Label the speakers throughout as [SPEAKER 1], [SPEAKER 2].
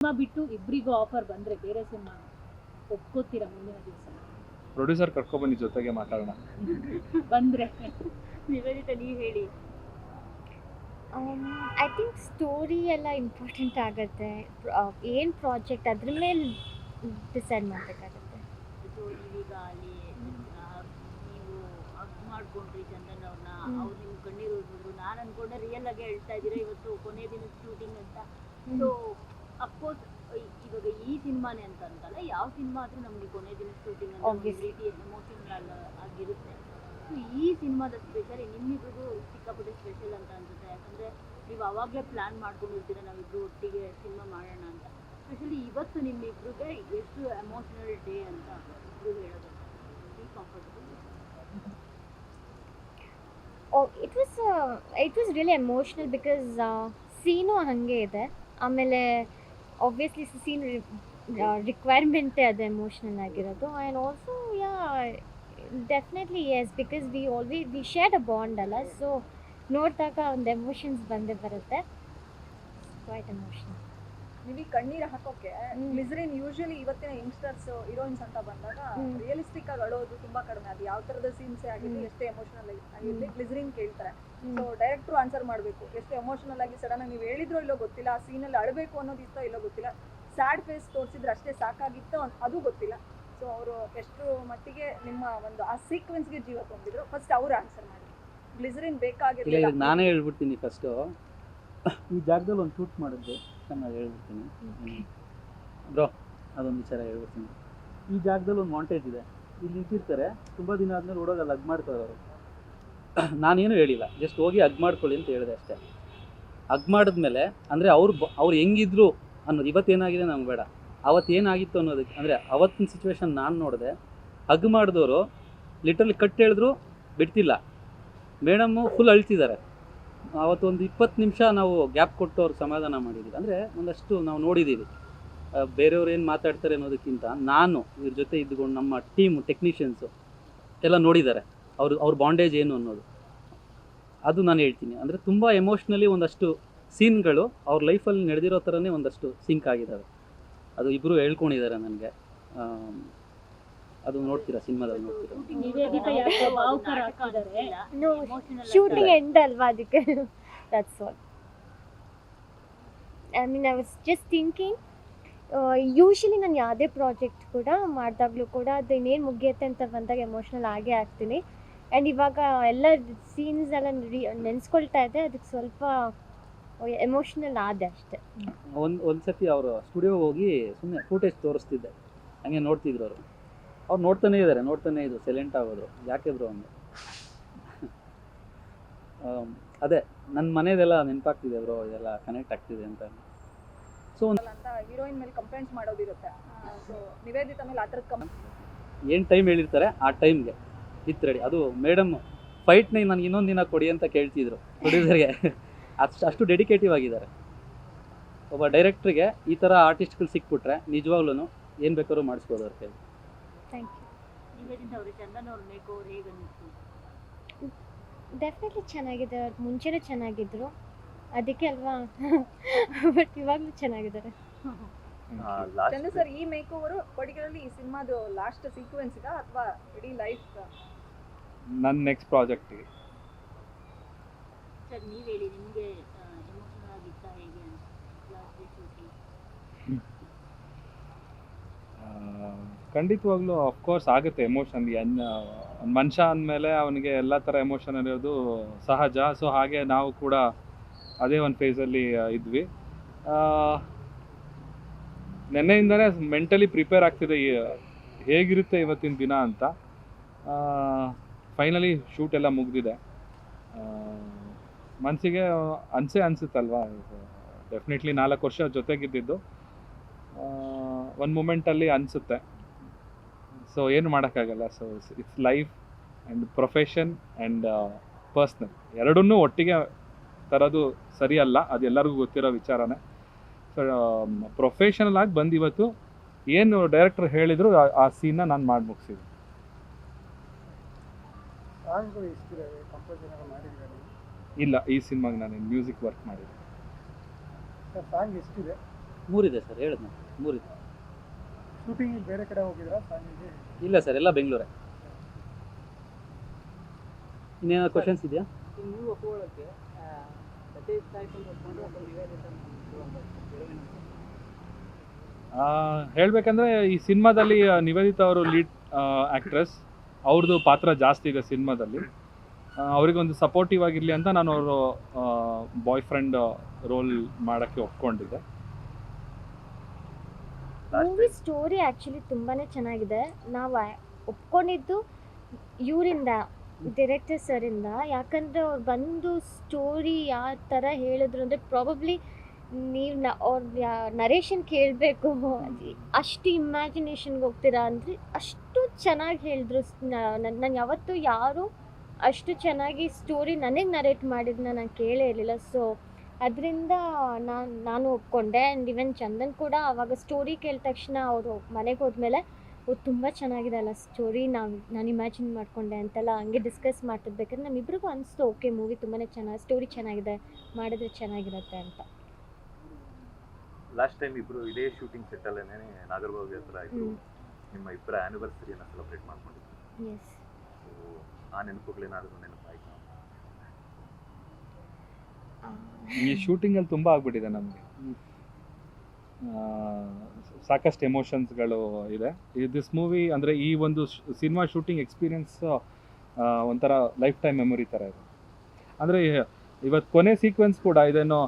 [SPEAKER 1] Cinema ಬಿಟ್ಟು ಇಬ್ಬರಿಗೂ offer ಬಂದ್ರೆ ಬೇರೆ ಸಿನಿಮಾ ಒಪ್ಕೋತೀರಾ ಮುಂದಿನ ದಿವಸ?
[SPEAKER 2] ಪ್ರೊಡ್ಯೂಸರ್ ಕರ್ಕೊಬನ್ನಿ ಜೊತೆಗೆ ಮಾತಾಡೋಣ.
[SPEAKER 1] ಬಂದ್ರೆ. ನಿವೇದಿತ ನೀವು ಹೇಳಿ.
[SPEAKER 3] ಐ ಥಿಂಕ್ ಸ್ಟೋರಿ ಎಲ್ಲ ಇಂಪಾರ್ಟೆಂಟ್ ಆಗುತ್ತೆ. ಏನು ಪ್ರಾಜೆಕ್ಟ್ ಅದ್ರ ಮೇಲೆ ಡಿಸೈಡ್ ಮಾಡಬೇಕಾಗುತ್ತೆ.
[SPEAKER 4] ಅಲ್ಲಿ ನೀವು ಮಾಡ್ಕೊಂಡ್ರಿ ಚಂದನ್ ಅವ್ರನ್ನ. ಅವ್ರು ನಿಮ್ ಕಣ್ಣೀರು ನಾನು ಅನ್ಕೊಂಡೆ ರಿಯಲ್ ಆಗಿ ಹೇಳ್ತಾ ಇದ್ದೀರಾ ಇವತ್ತು ಕೊನೆ ದಿನದ ಶೂಟಿಂಗ್ ಅಂತ. ಸೊ ಅಫ್ಕೋರ್ಸ್ ಇವಾಗ ಈ ಸಿನಿಮಾನೇ ಅಂತ ಅಂತಲ್ಲ ಯಾವ ಸಿನಿಮಾ ಆದ್ರೂ ನಮ್ಗೆ ಕೊನೆ ದಿನ ಶೂಟಿಂಗ್ ಎಮೋಷನಲ್ ಆಗಿರುತ್ತೆ. ಸೊ ಈ ಸಿನಿಮಾದ ಸ್ಪೆಷಲ್ ನಿಮ್ಮಿಬ್ರಿಗೂ ಸಿಕ್ಕಾಪಟ್ಟೆ ಸ್ಪೆಷಲ್ ಅಂತ ಅನ್ಸುತ್ತೆ. ಯಾಕಂದ್ರೆ ನೀವು ಅವಾಗಲೇ ಪ್ಲಾನ್ ಮಾಡ್ಕೊಂಡಿರ್ತೀರ ನಾವಿಬ್ರು ಒಟ್ಟಿಗೆ ಸಿನಿಮಾ ಮಾಡೋಣ ಅಂತ. ಸ್ಪೆಷಲಿ ಇವತ್ತು ನಿಮ್ಮಿಬ್ರಿಗೆ ಎಷ್ಟು ಎಮೋಷನಲ್ ಡೇ ಅಂತ ಇಬ್ರು ಹೇಳೋದು. B oh
[SPEAKER 3] it was it was really emotional because scene ಹಾಗೆ ಇದೆ. ಆಮೇಲೆ ಆಬ್ವಿಯಸ್ಲಿ ಸೀನ್ ರಿಕ್ವೈರ್ಮೆಂಟೇ ಅದು ಎಮೋಷ್ನಲ್ ಆಗಿರೋದು and also yeah definitely yes because we always we shared a bond ಅಲ್ಲ ಸೊ ನೋಡಿದಾಗ ಒಂದು ಎಮೋಷನ್ಸ್ ಬಂದೇ ಬರುತ್ತೆ ಕ್ವೈಟ್ ಎಮೋಷನಲ್
[SPEAKER 5] ನೀವು ಕಣ್ಣೀರ್ ಹಾಕೋಕೆ
[SPEAKER 3] ಮಿಸ್ರಿನ್
[SPEAKER 5] ಗ್ಲಿಸರಿನ್ ಯೂಶಲಿ ಇವತ್ತಿನ ಯಂಗ್ಸ್ಟರ್ಸ್ ಹೀರೋಯಿನ್ಸ್ ಅಂತ ಬಂದಾಗ. ರಿಯಲಿಸ್ಟಿಕ್ ಆಗಿ ಅಳೋದು ತುಂಬಾ ಕಡಿಮೆ. ಅದು ಯಾವ ತರದ ಸೀನ್ಸ್ ಆಗಿರ್ಲಿ. ಎಷ್ಟೇ ಎಮೋಷನಲ್ ಆಗಿರ್ಲಿ ಗ್ಲಿಸರಿನ್ ಕೇಳ್ತಾರೆ. ಸೊ ಡೈರೆಕ್ಟ್ರು ಆನ್ಸರ್ ಮಾಡಬೇಕು. ಎಷ್ಟು ಎಮೋಷನಲ್ ಆಗಿ ಸಡನ್ ಆಗಿ ನೀವು ಹೇಳಿದ್ರೋ ಇಲ್ಲೋ ಗೊತ್ತಿಲ್ಲ ಆ ಸೀನಲ್ಲಿ ಅಳಬೇಕು ಅನ್ನೋದು ಇತ್ತೋ ಇಲ್ಲೋ ಗೊತ್ತಿಲ್ಲ ಸ್ಯಾಡ್ ಫೇಸ್ ತೋರಿಸಿದ್ರೆ ಅಷ್ಟೇ ಸಾಕಾಗಿತ್ತೋ ಅದು ಗೊತ್ತಿಲ್ಲ. ಸೊ ಅವರು ಎಷ್ಟು ಮಟ್ಟಿಗೆ ನಿಮ್ಮ ಒಂದು ಆ ಸೀಕ್ವೆನ್ಸ್ಗೆ ಜೀವ ತುಂಬಿದ್ರು. ಫಸ್ಟ್ ಅವ್ರು ಆನ್ಸರ್ ಮಾಡಿ. ಗ್ಲಿಸರಿನ್ ಬೇಕಾಗಿರ್ಲಿಲ್ಲ.
[SPEAKER 6] ನಾನೇ ಹೇಳ್ಬಿಡ್ತೀನಿ ಫಸ್ಟು ಈ ಜಾಗದಲ್ಲಿ ಒಂದು ಶೂಟ್ ಮಾಡಿದ್ವಿ ಚೆನ್ನಾಗಿ ಹೇಳ್ಬಿಡ್ತೀನಿ. ಬ್ರೋ, ಅದೊಂದು ವಿಚಾರ ಹೇಳ್ಬಿಡ್ತೀನಿ. ಈ ಜಾಗದಲ್ಲಿ ಒಂದು ವಾಂಟೇಜ್ ಇದೆ. ಇಲ್ಲಿ ನಿಂತಿರ್ತಾರೆ ತುಂಬ ದಿನ ಆದ್ಮೇಲೆ ಹುಡುಗ ಅಗ್ ಮಾಡ್ತಾರೆ ಅವರು. ನಾನೇನು ಹೇಳಿಲ್ಲ. ಜಸ್ಟ್ ಹೋಗಿ ಅಗ್ ಮಾಡ್ಕೊಳ್ಳಿ ಅಂತ ಹೇಳಿದೆ ಅಷ್ಟೇ. ಅಗ್ ಮಾಡಿದ್ಮೇಲೆ, ಅಂದರೆ ಅವ್ರು ಬ, ಅವ್ರು ಹೆಂಗಿದ್ರು ಅನ್ನೋದು, ಇವತ್ತೇನಾಗಿದೆ ನಮ್ಗೆ ಬೇಡ. ಅವತ್ತೇನಾಗಿತ್ತು ಅನ್ನೋದಕ್ಕೆ, ಅಂದರೆ ಅವತ್ತಿನ ಸಿಚುವೇಶನ್ ನಾನು ನೋಡಿದೆ, ಹಗ್ ಮಾಡಿದವರು ಲಿಟ್ರಲಿ ಕಟ್ ಹೇಳಿದ್ರು, ಬಿಡ್ತಿಲ್ಲ. ಮೇಡಮ್ಮು ಫುಲ್ ಅಳ್ತಿದ್ದಾರೆ. ಅವತ್ತು ಒಂದು ಇಪ್ಪತ್ತು ನಿಮಿಷ ನಾವು ಗ್ಯಾಪ್ ಕೊಟ್ಟು ಅವ್ರು ಸಮಾಧಾನ ಮಾಡಿದ್ದೀವಿ. ಅಂದರೆ ಒಂದಷ್ಟು ನಾವು ನೋಡಿದ್ದೀವಿ. ಬೇರೆಯವ್ರು ಏನು ಮಾತಾಡ್ತಾರೆ ಅನ್ನೋದಕ್ಕಿಂತ ನಾನು ಇವ್ರ ಜೊತೆ ಇದ್ದುಕೊಂಡು ನಮ್ಮ ಟೀಮ್ ಟೆಕ್ನಿಷಿಯನ್ಸು ಎಲ್ಲ ನೋಡಿದ್ದಾರೆ. ಅವರು, ಅವ್ರ ಬಾಂಡೇಜ್ ಏನು ಅನ್ನೋದು. ಅದು ನಾನು ಹೇಳ್ತೀನಿ. ಅಂದರೆ ತುಂಬ ಎಮೋಷ್ನಲಿ ಒಂದಷ್ಟು ಸೀನ್ಗಳು ಅವ್ರ ಲೈಫಲ್ಲಿ ನಡೆದಿರೋ ಥರನೇ ಒಂದಷ್ಟು ಸಿಂಕ್ ಆಗಿದ್ದಾವೆ. ಅದು ಇಬ್ಬರು ಹೇಳ್ಕೊಂಡಿದ್ದಾರೆ ನನಗೆ. ಅದು ನೋಡ್ತೀರಾ ಸಿನಿಮಾದಲ್ಲಿ ನೋಡ್ತೀರಾ?
[SPEAKER 3] ಶೂಟಿಂಗ್ ಎಂಡ್ ಅಲ್ವಾ ಅದಕ್ಕೆ? That's all I mean I was just thinking usually ನಾನು ಯಾವುದೇ ಪ್ರಾಜೆಕ್ಟ್ ಕೂಡ ಮಾಡಿದಾಗಲೂ ಕೂಡ ಅದು ಇನ್ನೇನು ಮುಗಿಯುತ್ತೆ ಅಂತ ಬಂದಾಗ ಎಮೋಷ್ನಲ್ ಆಗೇ ಆಗ್ತೀನಿ. ಆ್ಯಂಡ್ ಇವಾಗ ಎಲ್ಲ ಸೀನ್ಸ್ ಎಲ್ಲ ನೆನೆಸ್ಕೊಳ್ತಾ ಇದೆ ಅದಕ್ಕೆ ಸ್ವಲ್ಪ ಎಮೋಷ್ನಲ್ ಆದೆ ಅಷ್ಟೇ.
[SPEAKER 6] ಒಂದು ಒಂದು ಸತಿ ಅವರು ಸ್ಟುಡಿಯೋ ಹೋಗಿ ಸುಮ್ಮನೆ ಫೂಟೇಜ್ ತೋರಿಸ್ತಿದ್ದೆ. ಹಂಗೆ ನೋಡ್ತಿದ್ರು ಅವರು. ಅವ್ರು ನೋಡ್ತಾನೆ ಇದ್ದಾರೆ ನೋಡ್ತಾನೆ ಇದ್ರು ಸೈಲೆಂಟ್ ಆಗೋದು. ಯಾಕೆ ಬ್ರೋ ಅಂದೆ ಅದೇ ನನ್ನ ಮನೆದೆಲ್ಲ ನೆನಪಾಗ್ತಿದೆ ಬ್ರೋ ಇದೆಲ್ಲ ಕನೆಕ್ಟ್ ಆಗ್ತಿದೆ ಅಂತ. ಸೊ
[SPEAKER 5] ಅಂತ ಹೀರೋಯಿನ್ ಮೇಲೆ ಕಂಪ್ಲೇಂಟ್ಸ್ ಮಾಡೋದಿರುತ್ತೆ. ಸೊ ನಿವೇದಿತ ಮೇಲೆ ಆ ಥರದ
[SPEAKER 6] ಏನು ಟೈಮ್ ಹೇಳಿರ್ತಾರೆ ಆ ಟೈಮ್ಗೆ ಇತ್ತು ರೆಡಿ ಅದು ಮೇಡಮ್ ಫೈಟ್ನ ನನಗೆ ಇನ್ನೊಂದು ದಿನ ಕೊಡಿ ಅಂತ ಕೇಳ್ತಿದ್ರು ಪ್ರೊಡ್ಯೂಸರ್ಗೆ ಅಷ್ಟು ಅಷ್ಟು ಡೆಡಿಕೇಟಿವ್ ಆಗಿದ್ದಾರೆ. ಒಬ್ಬ ಡೈರೆಕ್ಟ್ರಿಗೆ ಈ ಥರ ಆರ್ಟಿಸ್ಟ್ಗಳು ಸಿಕ್ಬಿಟ್ರೆ ನಿಜವಾಗ್ಲೂ ಏನು ಬೇಕಾದ್ರೂ ಮಾಡಿಸ್ಬೋದು ಅವ್ರ ಕೈಲಿ.
[SPEAKER 3] ಥ್ಯಾಂಕ್ ಯು
[SPEAKER 4] ಅವರು ಚಂದನ್ ಅವ್ರ ಮೇಕ್ ಓವರ್ ಹೇಗೆ ಅನ್ನಿಸ್ತು?
[SPEAKER 3] ಡೆಫಿನೆಟ್ಲಿ ಚೆನ್ನಾಗಿದೆ. ಅವ್ರು ಮುಂಚೆನೂ ಚೆನ್ನಾಗಿದ್ರು. ಅದಕ್ಕೆ ಅಲ್ವಾ? ಬಟ್ ಇವಾಗಲೂ ಚೆನ್ನಾಗಿದ್ದಾರೆ.
[SPEAKER 5] ಚಂದ ಸರ್ ಈ ಮೇಕ್ ಓವರ್ ಪರ್ಟಿಕ್ಯುಲರ್ಲಿ ಈ ಸಿನಿಮಾದು ಲಾಸ್ಟ್ ಸೀಕ್ವೆನ್ಸ್ ಗಾ ಅಥವಾ ಇಡೀ ಲೈಫ್
[SPEAKER 2] ನನ್ನ ನೆಕ್ಸ್ಟ್ ಪ್ರಾಜೆಕ್ಟಿಗೆ
[SPEAKER 4] ಸರ್ ನೀವು ಹೇಳಿ ನಿಮಗೆ ಎಮೋಷನಲ್ ಆಗಿತ್ತಾ ಹೇಗೆ ಅಂತ ಲಾಸ್ಟ್ ಡೇ ಶೂಟಿಂಗ್
[SPEAKER 2] ಖಂಡಿತವಾಗ್ಲೂ ಅಫ್ಕೋರ್ಸ್ ಆಗುತ್ತೆ ಎಮೋಷನ್ ಮನುಷ್ಯ ಅಂದಮೇಲೆ ಅವನಿಗೆ ಎಲ್ಲ ಥರ ಎಮೋಷನ್ ಅನ್ನೋದು ಸಹಜ. ಸೊ ಹಾಗೆ ನಾವು ಕೂಡ ಅದೇ ಒಂದು ಫೇಸಲ್ಲಿ ಇದ್ವಿ. ನೆನ್ನೆಯಿಂದನೇ ಮೆಂಟಲಿ ಪ್ರಿಪೇರ್ ಆಗ್ತಿದೆ ಹೇಗಿರುತ್ತೆ ಇವತ್ತಿನ ದಿನ ಅಂತ. ಫೈನಲಿ ಶೂಟ್ ಎಲ್ಲ ಮುಗಿದಿದೆ. ಮನಸ್ಸಿಗೆ ಅನಿಸೇ ಅನಿಸುತ್ತಲ್ವಾ? ಡೆಫಿನೆಟ್ಲಿ ನಾಲ್ಕು ವರ್ಷ ಜೊತೆಗಿದ್ದಿದ್ದು. ಒಂದು ಮೂಮೆಂಟಲ್ಲಿ ಅನಿಸುತ್ತೆ. ಸೊ ಏನು ಮಾಡೋಕ್ಕಾಗಲ್ಲ. So it's life and profession and personal ಎರಡನ್ನೂ ಒಟ್ಟಿಗೆ ತರೋದು ಸರಿಯಲ್ಲ. ಅದು ಎಲ್ಲರಿಗೂ ಗೊತ್ತಿರೋ ವಿಚಾರನೇ. ಸೊ ಪ್ರೊಫೆಷನಲ್ ಆಗಿ ಬಂದು ಇವತ್ತು ಏನು ಡೈರೆಕ್ಟರ್ ಹೇಳಿದ್ರು ಆ- ಸೀನ್ನ ನಾನು ಮಾಡಿ ಮುಗಿಸಿದೆ ಇಲ್ಲ ಈ ಸಿನಿಮಾಗೆ ನಾನು ಮ್ಯೂಸಿಕ್ ವರ್ಕ್ ಮಾಡಿದ್ದೆ
[SPEAKER 7] ಸರ್ ಸಾಂಗ್ ಎಷ್ಟಿದೆ?
[SPEAKER 6] ಮೂರಿದೆ ಸರ್ ಹೇಳಿದ್ನ ಮೂರಿದೆ.
[SPEAKER 7] ಶೂಟಿಂಗ್ ಬೇರೆ ಕಡೆ ಹೋಗಿದ್ರಾ? ಸಾಂಗಿಗೆ
[SPEAKER 6] ಇಲ್ಲ ಸರ್ ಎಲ್ಲ ಬೆಂಗಳೂರೇ. ಇನ್ನೇನಾದ್ರು ಕ್ವಶನ್ಸ್ ಇದೆಯಾ?
[SPEAKER 8] ನೀವು ಒಪ್ಕೊಳ್ಳೋಕ್ಕೆ ಸತೀಶ್ ಸಾಯ್ಕೊಂಡು ಒಪ್ಕೊಂಡು ಅಥವಾ ನಿವೇದಿತ
[SPEAKER 2] ಆ, ಹೇಳ್ಬೇಕಂದ್ರೆ ಈ ಸಿನಿಮಾದಲ್ಲಿ ನಿವೇದಿತ ಅವರು ಲೀಡ್ ಆಕ್ಟ್ರೆಸ್ ಅವ್ರದ್ದು ಪಾತ್ರ ಜಾಸ್ತಿ ಇದೆ ಸಿನಿಮಾದಲ್ಲಿ. ಅವರಿಗೊಂದು ಸಪೋರ್ಟಿವ್ ಆಗಿರಲಿ ಅಂತ ನಾನು ಅವರು ಬಾಯ್ ಫ್ರೆಂಡ್ ರೋಲ್ ಮಾಡೋಕ್ಕೆ ಒಪ್ಕೊಂಡಿದ್ದೆ.
[SPEAKER 3] ಮೂವಿ ಸ್ಟೋರಿ ಆ್ಯಕ್ಚುಲಿ ತುಂಬಾ ಚೆನ್ನಾಗಿದೆ. ನಾವು ಒಪ್ಕೊಂಡಿದ್ದು ಇವರಿಂದ ಡೈರೆಕ್ಟರ್ ಸರಿಂದ ಯಾಕಂದರೆ ಅವ್ರು ಬಂದು ಸ್ಟೋರಿ ಯಾವ ಥರ ಹೇಳಿದ್ರು ಅಂದರೆ ಪ್ರಾಬಬ್ಲಿ ನೀವು ನ ಅವ್ರ ನರೇಷನ್ ಕೇಳಬೇಕು. ಅಷ್ಟು ಇಮ್ಯಾಜಿನೇಷನ್ಗೆ ಹೋಗ್ತೀರಾ ಅಂದರೆ ಅಷ್ಟು ಚೆನ್ನಾಗಿ ಹೇಳಿದ್ರು. ನಾನು ಯಾವತ್ತೂ ಯಾರು ಅಷ್ಟು ಚೆನ್ನಾಗಿ ಸ್ಟೋರಿ ನನಗೆ ನರೇಟ್ ಮಾಡಿದ್ನ ನಾನು ಕೇಳೇ ಇರಲಿಲ್ಲ. ಸೊ ಅದರಿಂದ ನಾನು ನಾನು ಒಪ್ಕೊಂಡೆ ಆ್ಯಂಡ್ ಇವನ್ ಚಂದನ್ ಕೂಡ ಅವಾಗ ಸ್ಟೋರಿ ಕೇಳಿದ ತಕ್ಷಣ ಅವರು ಮನೆಗೆ ಹೋದ್ಮೇಲೆ ಓ ತುಂಬ ಚೆನ್ನಾಗಿದೆ ಅಲ್ಲ ಸ್ಟೋರಿ ನಾನು ನಾನು ಇಮ್ಯಾಜಿನ್ ಮಾಡಿಕೊಂಡೆ ಅಂತೆಲ್ಲ ಹಂಗೆ ಡಿಸ್ಕಸ್ ಮಾಡ್ತಿರ್ಬೇಕಾದ್ರೆ ನಮ್ಮಿಬ್ರಿಗೂ ಅನಿಸ್ತು ಓಕೆ ಮೂವಿ ತುಂಬಾ ಚೆನ್ನಾಗಿ ಸ್ಟೋರಿ ಚೆನ್ನಾಗಿದೆ ಮಾಡಿದ್ರೆ ಚೆನ್ನಾಗಿರುತ್ತೆ ಅಂತ.
[SPEAKER 9] ಲಾಸ್ಟ್ ಟೈಮ್ ಇಬ್ರು ಇದೇ ಶೂಟಿಂಗ್ ಸೆಟ್ ಅಲ್ಲೇನೆ ನಾಗರಬಾವಿ ಹತ್ರ ಇದ್ರು ನಿಮ್ಮ ಇಬ್ಬರ ಆನಿವರ್ಸರಿಯನ್ನು ಸೆಲೆಬ್ರೇಟ್ ಮಾಡ್ಕೊಂಡಿದ್ರು. ಆ ನೆನಪುಗಳೇನಾದರೂ ನೆನಪಾಯ್ತು?
[SPEAKER 2] ಈ ಶೂಟಿಂಗಲ್ಲಿ ತುಂಬ ಆಗ್ಬಿಟ್ಟಿದೆ ನಮಗೆ. ಸಾಕಷ್ಟು ಎಮೋಷನ್ಸ್ಗಳು ಇದೆ. ದಿಸ್ ಮೂವಿ ಅಂದರೆ ಈ ಒಂದು ಸಿನಿಮಾ ಶೂಟಿಂಗ್ ಎಕ್ಸ್ಪೀರಿಯನ್ಸ್ ಒಂಥರ ಲೈಫ್ ಟೈಮ್ ಮೆಮೊರಿ ಥರ ಇದೆ. ಅಂದರೆ ಇವತ್ತು ಕೊನೆ ಸೀಕ್ವೆನ್ಸ್ ಕೂಡ ಇದೇನೋ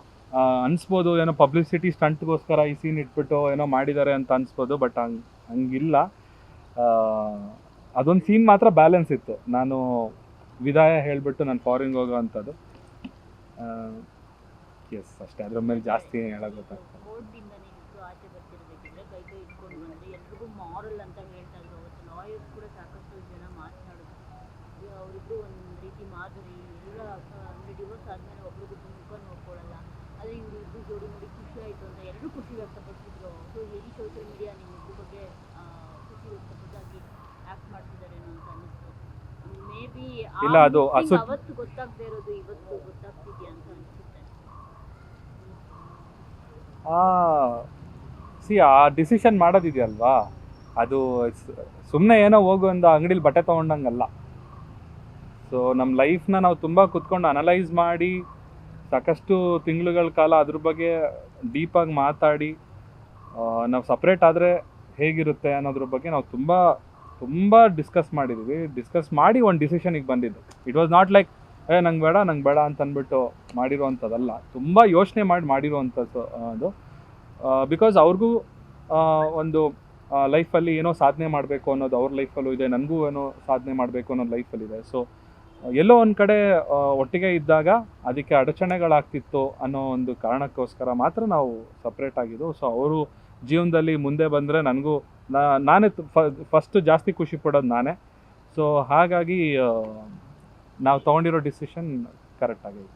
[SPEAKER 2] ಅನ್ಸ್ಬೋದು ಏನೋ ಪಬ್ಲಿಸಿಟಿ ಸ್ಟಂಟ್ಗೋಸ್ಕರ ಈ ಸೀನ್ ಇಟ್ಬಿಟ್ಟು ಏನೋ ಮಾಡಿದ್ದಾರೆ ಅಂತ ಅನ್ಸ್ಬೋದು ಬಟ್ ಹಂಗ್ ಹಂಗಿಲ್ಲ. ಅದೊಂದು ಸೀನ್ ಮಾತ್ರ ಬ್ಯಾಲೆನ್ಸ್ ಇತ್ತು. ನಾನು ವಿದಾಯ ಹೇಳಿಬಿಟ್ಟು ನಾನು ಫಾರಿನ್ಗೆ ಹೋಗೋ ಅಂಥದ್ದು. ಎಸ್ ಅಷ್ಟೇ. ಅದ್ರ ಮೇಲೆ ಜಾಸ್ತಿ
[SPEAKER 4] ನೀವಿಬ್ರು ಆಚೆ ಬರ್ತಿರ್ಬೇಕಿದ್ರೆ ಕೈ ಕೈ ಇಟ್ಕೊಂಡು ಬಂದ್ರೆ ಎಲ್ರಿಗೂ ಮಾರಲ್ ಅಂತ ಹೇಳ್ತಾ ಇದ್ರು. ಅವತ್ತು ಕೂಡ ಸಾಕಷ್ಟು ಜನ ಮಾತನಾಡೋದು ಈಗ ಅವರಿಬ್ರು ಒಂದು ರೀತಿ ಮಾದರಿ, ಎಲ್ಲ ಅಂದರೆ ಆದಮೇಲೆ ಒಬ್ರಿಗೊಬ್ರು ಮುಖ ನೋಡ್ಕೊಳ್ಳಲ್ಲ. ಆದರೆ ಇವ್ರು ಜೋಡಿ ನೋಡಿ ಖುಷಿ ಆಯಿತು ಅಂತ ಎಲ್ಲರೂ ಖುಷಿ ವ್ಯಕ್ತಪಡಿಸಿದ್ರು. ಸೊ ಈ ಸೋಷಿಯಲ್ ಮೀಡಿಯಾ ನಿಮ್ಮ ಬಗ್ಗೆ ಖುಷಿ ವ್ಯಕ್ತಪಡಿಸಾಗಿ ಆ್ಯಕ್ಟ್ ಮಾಡ್ತಿದ್ದಾರೇನೋ ಅಂತ ಅನ್ನಿಸ್ತು.
[SPEAKER 2] ಇಲ್ಲ, ಅದು ಅಸು-
[SPEAKER 4] ಅವತ್ತು ಗೊತ್ತಾಗದೇ ಇರೋದು ಇವತ್ತು ಗೊತ್ತಾಗ್ತಿದ್ಯಾ ಅಂತ ಅನಿಸುತ್ತೆ.
[SPEAKER 2] ಸಿ ಆ ಡಿಸಿಷನ್ ಮಾಡೋದಿದೆಯಲ್ವಾ? ಅದು ಸುಮ್ಮನೆ ಏನೋ ಹೋಗು ಒಂದು ಅಂಗಡಿಲಿ ಬಟ್ಟೆ ತೊಗೊಂಡಂಗಲ್ಲ. ಸೊ ನಮ್ಮ ಲೈಫ್ನ ನಾವು ತುಂಬ ಕುತ್ಕೊಂಡು ಅನಲೈಸ್ ಮಾಡಿ ಸಾಕಷ್ಟು ತಿಂಗಳುಗಳ ಕಾಲ ಅದ್ರ ಬಗ್ಗೆ ಡೀಪಾಗಿ ಮಾತಾಡಿ ನಾವು ಸಪ್ರೇಟ್ ಆದರೆ ಹೇಗಿರುತ್ತೆ ಅನ್ನೋದ್ರ ಬಗ್ಗೆ ನಾವು ತುಂಬ ತುಂಬ ಡಿಸ್ಕಸ್ ಮಾಡಿದ್ವಿ. ಡಿಸ್ಕಸ್ ಮಾಡಿ ಒಂದು ಡಿಸಿಷನಿಗೆ ಬಂದಿದ್ದು. ಇಟ್ ವಾಸ್ ನಾಟ್ ಲೈಕ್ ಏ, ನಂಗೆ ಬೇಡ ನಂಗೆ ಬೇಡ ಅಂತ ಅಂದ್ಬಿಟ್ಟು ಮಾಡಿರುವಂಥದ್ದಲ್ಲ ತುಂಬ ಯೋಚನೆ ಮಾಡಿ ಮಾಡಿರುವಂಥದ್ದು ಅದು. ಬಿಕಾಸ್ ಅವ್ರಿಗೂ ಒಂದು ಲೈಫಲ್ಲಿ ಏನೋ ಸಾಧನೆ ಮಾಡಬೇಕು ಅನ್ನೋದು ಅವ್ರ ಲೈಫಲ್ಲೂ ಇದೆ, ನನಗೂ ಏನೋ ಸಾಧನೆ ಮಾಡಬೇಕು ಅನ್ನೋದು ಲೈಫಲ್ಲಿದೆ ಸೊ ಎಲ್ಲೋ ಒಂದು ಕಡೆ ಒಟ್ಟಿಗೆ ಇದ್ದಾಗ ಅದಕ್ಕೆ ಅಡಚಣೆಗಳಾಗ್ತಿತ್ತು ಅನ್ನೋ ಒಂದು ಕಾರಣಕ್ಕೋಸ್ಕರ ಮಾತ್ರ ನಾವು ಸಪ್ರೇಟ್ ಆಗಿದ್ದು. ಸೊ ಅವರು ಜೀವನದಲ್ಲಿ ಮುಂದೆ ಬಂದರೆ ನನಗೂ ನಾನೇ ಫಸ್ಟ್ ಜಾಸ್ತಿ ಖುಷಿ ಪಡೋದು ನಾನೇ. ಸೊ ಹಾಗಾಗಿ ನಾವು ತೊಗೊಂಡಿರೋ ಡಿಸಿಷನ್ ಕರೆಕ್ಟ್ ಆಗಿದೆ.